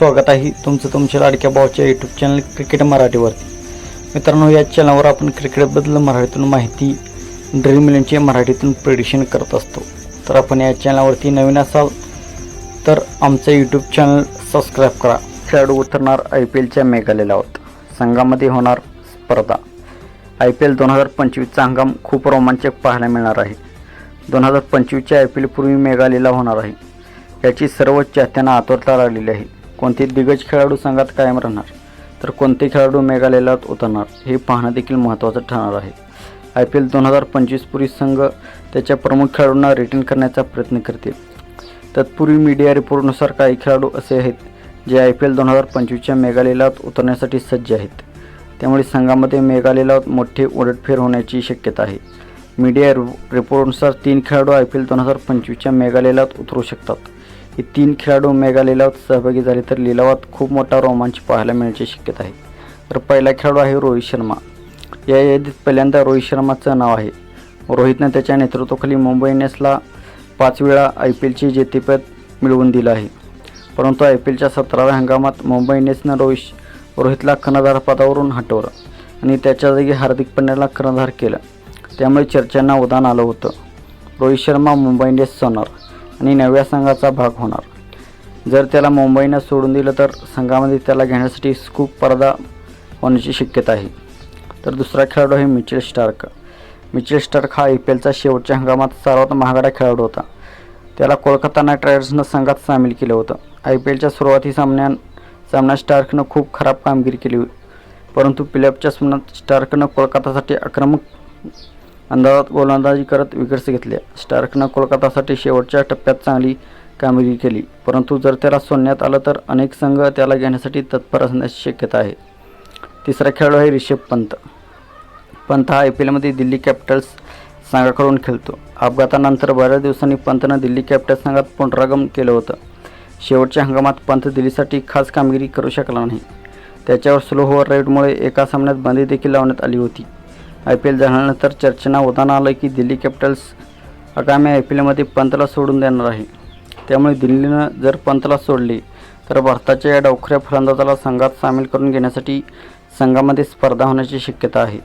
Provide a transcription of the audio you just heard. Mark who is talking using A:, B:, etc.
A: स्वागत आहे तुमचं तुमच्या लाडक्या भावाच्या यूट्यूब चॅनल क्रिकेट मराठीवरती. मित्रांनो या चॅनलवर आपण क्रिकेटबद्दल मराठीतून माहिती ड्रीम इलेवनचे मराठीतून प्रेडिशन करत असतो. तर आपण या चॅनलवरती नवीन असाल तर आमचं यूट्यूब चॅनल सबस्क्राईब करा. खेळाडू उतरणार आय पी एलच्या मेघालयात संघामध्ये होणार स्पर्धा. आय पी एल दोन हजार पंचवीसचा हंगाम खूप रोमांचक पाहायला मिळणार आहे. दोन हजार पंचवीसच्या आय पी एलपूर्वी मेघालयाला होणार आहे. याची सर्व चाहत्यांना आतुरता लागलेली आहे. कोणते दिग्गज खेळाडू संघात कायम राहणार तर कोणते खेळाडू मेघालयाला उतरणार हे पाहणं देखील महत्त्वाचं ठरणार आहे. आय पी एल दोन हजार पंचवीसपूर्वी संघ त्याच्या प्रमुख खेळाडूंना रिटर्न करण्याचा प्रयत्न करतील तत्पूर्वी मीडिया रिपोर्टनुसार काही खेळाडू असे आहेत जे आय पी एल दोन हजार पंचवीसच्या मेघालयाला उतरण्यासाठी सज्ज आहेत. त्यामुळे संघामध्ये मेघालयाला मोठे उलटफेर होण्याची शक्यता आहे. मीडिया रिपोर्टनुसार तीन खेळाडू आय पी एल दोन हजार पंचवीसच्या मेघालयाला उतरू शकतात. हे तीन खेळाडू मेघालयाला सहभागी झाले तर लिलावात खूप मोठा रोमांच पाहायला मिळण्याची शक्यता आहे. तर पहिला खेळाडू आहे रोहित शर्मा. या यादीत पहिल्यांदा रोहित शर्माचं नाव आहे. रोहितनं त्याच्या नेतृत्वाखाली मुंबई इंडियन्सला पाच वेळा आय पी एलचे जेतेपद मिळवून दिलं आहे. परंतु आय पी एलच्या सतराव्या हंगामात मुंबई इंडियन्सनं रोहित रोहितला कर्णधार पदावरून हटवलं आणि त्याच्या जागी हार्दिक पंड्याला कर्णधार केलं. त्यामुळे चर्चांना उदान आलं होतं. रोहित शर्मा मुंबई इंडियन्स सोनार. आणि नव्या संघाचा भाग होणार. जर त्याला मुंबईनं सोडून दिलं तर संघामध्ये त्याला घेण्यासाठी स्कूप पडदा होण्याची शक्यता आहे. तर दुसरा खेळाडू आहे मिचेल स्टार्क. मिचेल स्टार्क हा आय पी एलचा शेवटच्या हंगामात सर्वात महागडा खेळाडू होता. त्याला कोलकाता नाईट रायडर्सनं संघात सामील केलं होतं. आय पी एलच्या सुरुवाती सामन्यात सामन्यात स्टार्कनं खूप खराब कामगिरी केली परंतु प्लेऑफच्या सामन्यात स्टार्कनं कोलकातासाठी आक्रमक अंदाजात गोलंदाजी करत विकेट्स घेतल्या स्टार्कनं कोलकातासाठी शेवटच्या टप्प्यात चांगली कामगिरी केली. परंतु जर त्याला सोडण्यात आलं तर अनेक संघ त्याला घेण्यासाठी तत्पर असण्याची शक्यता आहे. तिसरा खेळाडू आहे रिषभ पंत. पंत हा आय पी एलमध्ये दिल्ली कॅपिटल्स संघाकडून खेळतो. अपघातानंतर बऱ्याच दिवसांनी पंतनं दिल्ली कॅपिटल्स संघात पुनरागमन केलं होतं. शेवटच्या हंगामात पंत दिल्लीसाठी खास कामगिरी करू शकला नाही. त्याच्यावर स्लो ओव्हर राईडमुळे एका सामन्यात बंदी देखील लावण्यात आली होती. आय पी एल झाल्यानंतर चर्चेना उदाहरण आलं की दिल्ली कॅपिटल्स आगामी आय पी एलमध्ये पंतला सोडून देणार आहे. त्यामुळे दिल्लीनं जर पंतला सोडले तर भारताच्या या डावखऱ्या फलंदाजाला संघात सामील करून घेण्यासाठी संघामध्ये स्पर्धा होण्याची शक्यता आहे.